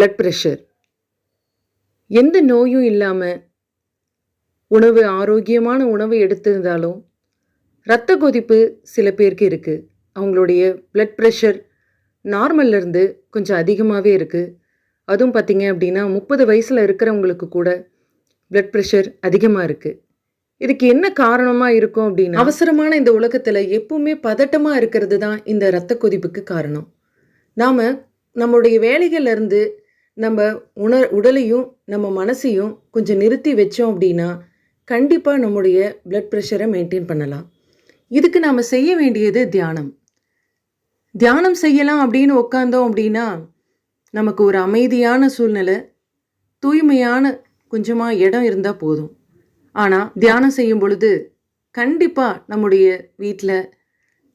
Blood pressure எந்த நோயும் இல்லாமல் உணவு ஆரோக்கியமான உணவு எடுத்திருந்தாலும் இரத்த கொதிப்பு சில பேருக்கு இருக்குது அவங்களுடைய பிளட் ப்ரெஷர் நார்மல்லேருந்து கொஞ்சம் அதிகமாகவே இருக்குது அதுவும் பார்த்தீங்க அப்படின்னா முப்பது வயசில் இருக்கிறவங்களுக்கு கூட பிளட் ப்ரெஷர் அதிகமாக இருக்குது இதுக்கு என்ன காரணமாக இருக்கும் அப்படின்னா அவசரமான இந்த உலகத்தில் எப்பவுமே பதட்டமாக இருக்கிறது தான் இந்த இரத்த கொதிப்புக்கு காரணம். நாம் நம்மளுடைய வேலைகள்லேருந்து நம்ம உணர் உடலையும் நம்ம மனசையும் கொஞ்சம் நிறுத்தி வச்சோம் அப்படின்னா கண்டிப்பாக நம்முடைய பிளட் ப்ரெஷரை மெயின்டைன் பண்ணலாம். இதுக்கு நாம் செய்ய வேண்டியது தியானம். தியானம் செய்யலாம் அப்படின்னு உட்காந்தோம் அப்படின்னா நமக்கு ஒரு அமைதியான சூழ்நிலை தூய்மையான கொஞ்சமாக இடம் இருந்தால் போதும். ஆனால் தியானம் செய்யும் பொழுது கண்டிப்பாக நம்முடைய வீட்டில்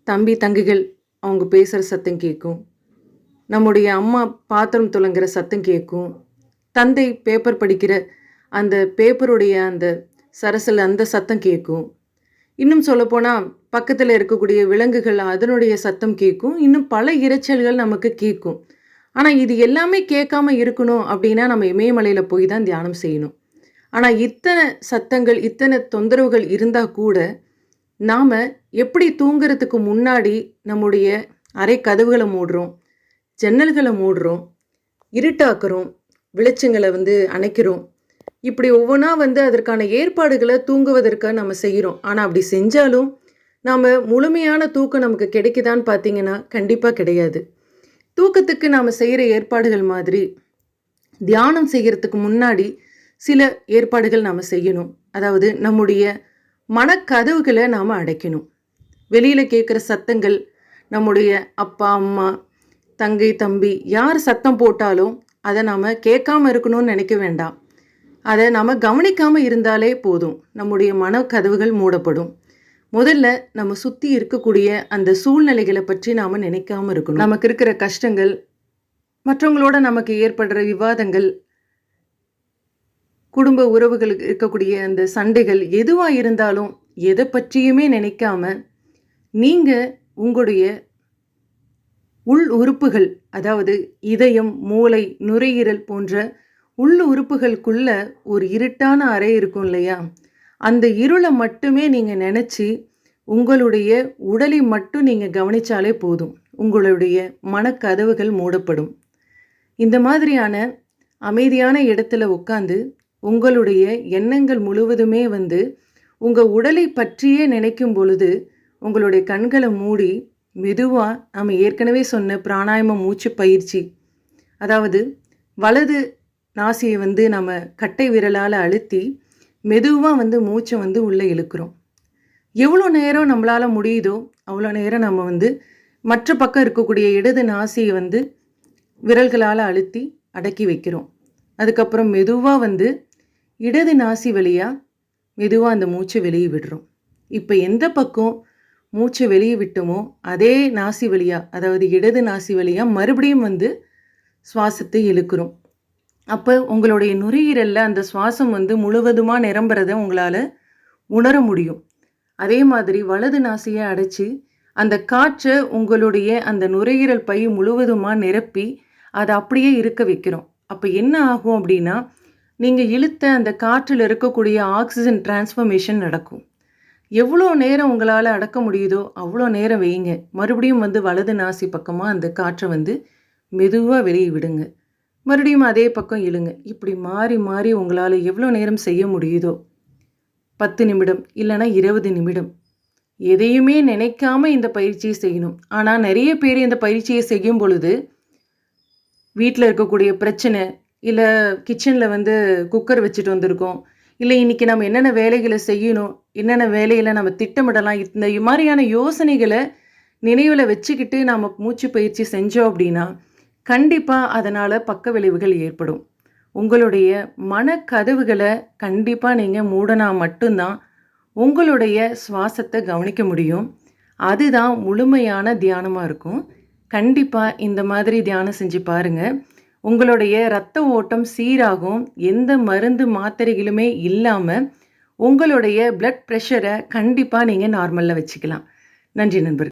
தம்பி தங்கைகள் அவங்க பேசுகிற சத்தம் கேட்கும். நம்முடைய அம்மா பாத்திரம் துலங்குற சத்தம் கேட்கும் தந்தை பேப்பர் படிக்கிற அந்த பேப்பருடைய அந்த சரசில் அந்த சத்தம் கேட்கும் இன்னும் சொல்லப்போனால் பக்கத்தில் இருக்கக்கூடிய விலங்குகள் அதனுடைய சத்தம் கேட்கும் இன்னும் பல இரைச்சல்கள் நமக்கு கேட்கும் ஆனால் இது எல்லாமே கேட்காம இருக்கணும் அப்படின்னா நம்ம இமயமலையில் போய் தான் தியானம் செய்யணும். ஆனால் இத்தனை சத்தங்கள் இத்தனை தொந்தரவுகள் இருந்தால் கூட நாம் எப்படி தூங்குறதுக்கு முன்னாடி நம்முடைய அறை கதவுகளை மூடுறோம்? ஜன்னல்களை மூடுறோம் இருட்டாக்குறோம் வெளிச்சங்களை வந்து அணைக்கிறோம். இப்படி ஒவ்வொன்றா வந்து அதற்கான ஏற்பாடுகளை தூங்குவதற்காக நம்ம செய்கிறோம். ஆனால் அப்படி செஞ்சாலும் நாம் முழுமையான தூக்கம் நமக்கு கிடைக்குதான்னு பார்த்தீங்கன்னா கண்டிப்பாக கிடையாது. தூக்கத்துக்கு நாம் செய்கிற ஏற்பாடுகள் மாதிரி தியானம் செய்கிறதுக்கு முன்னாடி சில ஏற்பாடுகள் நாம் செய்யணும். அதாவது நம்முடைய மனக்கதவுகளை நாம் அடைக்கணும். வெளியில் கேட்குற சத்தங்கள் நம்முடைய அப்பா அம்மா தங்கை தம்பி யார் சத்தம் போட்டாலும் அதை நாம் கேட்காம இருக்கணும்னு நினைக்க வேண்டாம். அதை நாம் கவனிக்காமல் இருந்தாலே போதும். நம்முடைய மனக்கதவுகள் மூடப்படும். முதல்ல நம்ம சுற்றி இருக்கக்கூடிய அந்த சூழ்நிலைகளை பற்றி நாம் நினைக்காம இருக்கணும். நமக்கு இருக்கிற கஷ்டங்கள் மற்றவங்களோட நமக்கு ஏற்படுற விவாதங்கள் குடும்ப உறவுகளுக்கு இருக்கக்கூடிய அந்த சண்டைகள் எதுவாக இருந்தாலும் எதை பற்றியுமே நினைக்காம நீங்கள் உங்களுடைய உள் உறுப்புகள் அதாவது இதயம் மூளை நுரையீரல் போன்ற உள் உறுப்புகளுக்குள்ள ஒரு இருட்டான அறை இருக்கும் இல்லையா? அந்த இருளை மட்டுமே நீங்கள் நினச்சி உங்களுடைய உடலை மட்டும் நீங்கள் கவனித்தாலே போதும். உங்களுடைய மனக்கதவுகள் மூடப்படும். இந்த மாதிரியான அமைதியான இடத்துல உட்காந்து உங்களுடைய எண்ணங்கள் முழுவதுமே வந்து உங்கள் உடலை பற்றியே நினைக்கும் பொழுது உங்களுடைய கண்களை மூடி மெதுவாக நம்ம ஏற்கனவே சொன்ன பிராணாயாம மூச்சு பயிற்சி. அதாவது வலது நாசியை வந்து நம்ம கட்டை விரலால் அழுத்தி மெதுவாக வந்து மூச்சை வந்து உள்ளே இழுக்கிறோம். எவ்வளோ நேரம் நம்மளால் முடியுதோ அவ்வளோ நேரம் நம்ம வந்து மற்ற பக்கம் இருக்கக்கூடிய இடது நாசியை வந்து விரல்களால் அழுத்தி அடக்கி வைக்கிறோம். அதுக்கப்புறம் மெதுவாக வந்து இடது நாசி வழியாக மெதுவாக அந்த மூச்சை வெளியே விடுறோம். இப்போ எந்த பக்கம் மூச்சை வெளியே விட்டோமோ அதே நாசி வழியாக அதாவது இடது நாசி வழியாக மறுபடியும் வந்து சுவாசத்தை இழுக்கிறோம். அப்போ உங்களுடைய நுரையீரலில் அந்த சுவாசம் வந்து முழுவதுமாக நிரம்புறதை உங்களால் உணர முடியும். அதே மாதிரி வலது நாசியை அடைச்சி அந்த காற்றை உங்களுடைய அந்த நுரையீரல் பை முழுவதுமாக நிரப்பி அதை அப்படியே இருக்க வைக்கிறோம். அப்போ என்ன ஆகும் அப்படின்னா நீங்கள் இழுத்த அந்த காற்றில் இருக்கக்கூடிய ஆக்சிஜன் டிரான்ஸ்ஃபர்மேஷன் நடக்கும். எவ்வளோ நேரம் உங்களால் அடக்க முடியுதோ அவ்வளோ நேரம் வைங்க மறுபடியும் வந்து வலது நாசி பக்கமாக அந்த காற்றை வந்து மெதுவாக வெளியே விடுங்க. மறுபடியும் அதே பக்கம் இழுங்க. இப்படி மாறி மாறி உங்களால் எவ்வளோ நேரம் செய்ய முடியுதோ? பத்து நிமிடம் இல்லைனா இருபது நிமிடம். எதையுமே நினைக்காம இந்த பயிற்சியை செய்யணும். ஆனால் நிறைய பேர் இந்த பயிற்சியை செய்யும் பொழுது வீட்டில் இருக்கக்கூடிய பிரச்சனை இல்லை கிச்சனில் வந்து குக்கர் வச்சுட்டு வந்திருக்கோம். இல்லை இன்றைக்கி நம்ம என்னென்ன வேலைகளை செய்யணும் என்னென்ன வேலையில் நம்ம திட்டமிடலாம் இந்த மாதிரியான யோசனைகளை நினைவில் வச்சுக்கிட்டு நாம் மூச்சு பயிற்சி செஞ்சோம் அப்படின்னா கண்டிப்பாக அதனால் பக்க விளைவுகள் ஏற்படும். உங்களுடைய மனக்கதவுகளை கண்டிப்பாக நீங்கள் மூடனா மட்டும்தான் உங்களுடைய சுவாசத்தை கவனிக்க முடியும். அதுதான் முழுமையான தியானமாக இருக்கும். கண்டிப்பாக இந்த மாதிரி தியானம் செஞ்சு பாருங்கள் உங்களுடைய இரத்த ஓட்டம் சீராகும் எந்த மருந்து மாத்திரைகளுமே இல்லாமல் உங்களுடைய பிளட் ப்ரெஷரை கண்டிப்பாக நீங்கள் நார்மலில் வச்சுக்கலாம். நன்றி நண்பர்கள்.